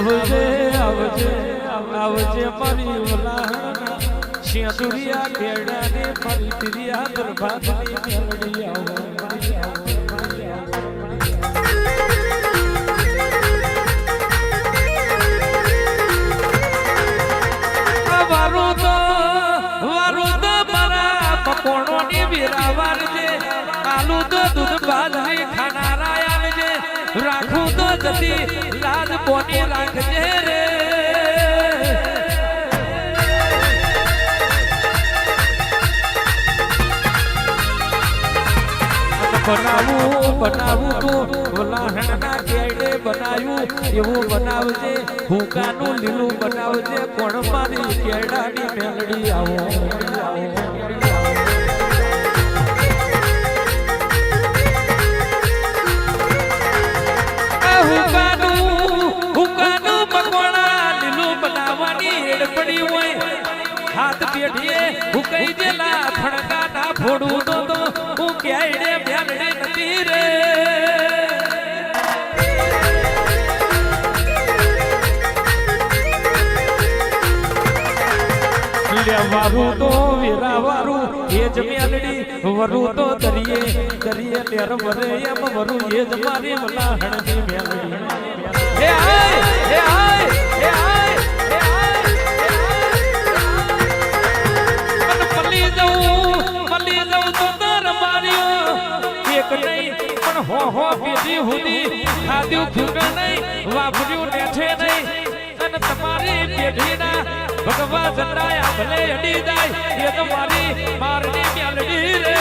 આવજે આવજે આવજે મારી ઓલા શેતુરિયા કેડા ને મારી તિરિયા દરબારની મેલડી આવો આવો. તો, વારું તો પકોણોની વેરાવાર છે આલુ તો દૂધ ખાનારા આવજે રાખું તો જતી લાજ કોની રાખજે રે. બનાવું બનાવું તું વલાહણના કેડે બનાવ્યું એવું બનાવજે ભૂકાનું લીલું બનાવજે કોણ મારી કેડાની મેલડી આવો. હુકાઈ દેલા ના ફોડું તો તો હું ક્યાંય મેલડી નથી રે. વારું તો વેરા વારું, એ જ મેલડી વરું તો દરિયે દરિયે લેર વરે એમ વરું, એ જ મારી વલાહણની મેલડી. હે આય હે આય હે આય. પેઢી હુદી, ખાધ્યું ખુગા નહીં, વાપર્યું નેઠે નહીં. અને તમારી પેઢીના ભગવા જંડાયા ભલે અડી જાય, એ તમારી મારની મેલડી રે.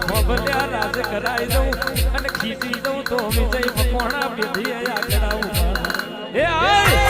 ખોબલ્યા રાજ કરાઈ દઉં. અને ખીચી દઉં તો વિજય મકોણા પેઢી આગળ એ આય!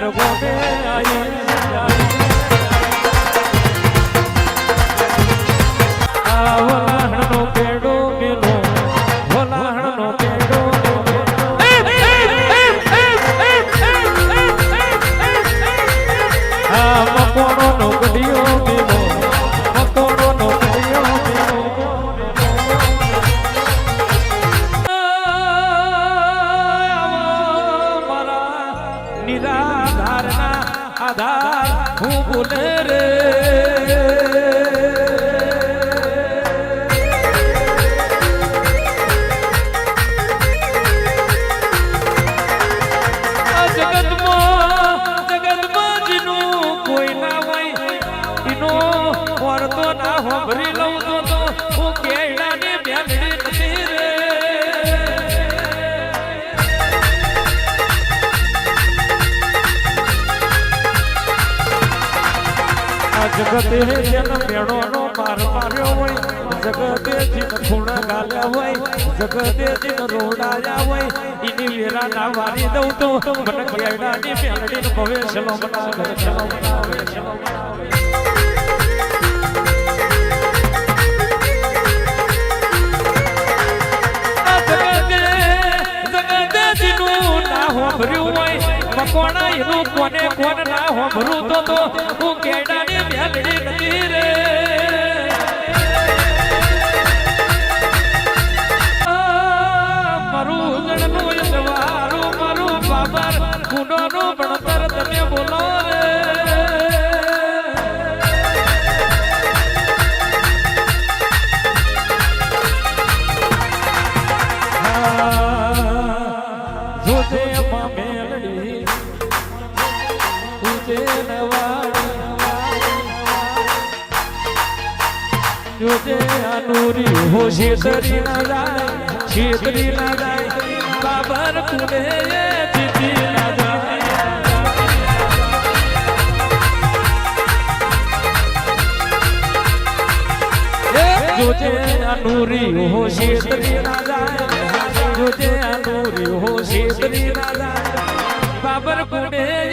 વિદ્યાનગર બોને આવી કેડો મેલો વલાહણનો નિરાધારના આધાર હું બોલે રે. જગતે જેનો મેળો નો માર માર્યો હોય જીન ખૂણ ગાલ્યા હોય જગદેજી રોડાયા હોય એની વેરા ના વારી દઉં તો મને કેડાની મેલડી ને ભવે છલો બનાવે છલો બનાવે છલો બનાવે મકોણા એનું કોને કોણ ના હોભરું તો હું કેડાની મેલડી નથી રે. જોજે અનુરી હો શેતરી ના જાય શેતરી ના જાય બાબર કુડે જીતી ના જાય જોજે અનુરી હો શેતરી ના જાય જોજે અનુરી હો શેતરી ના જાય બાબર કુડે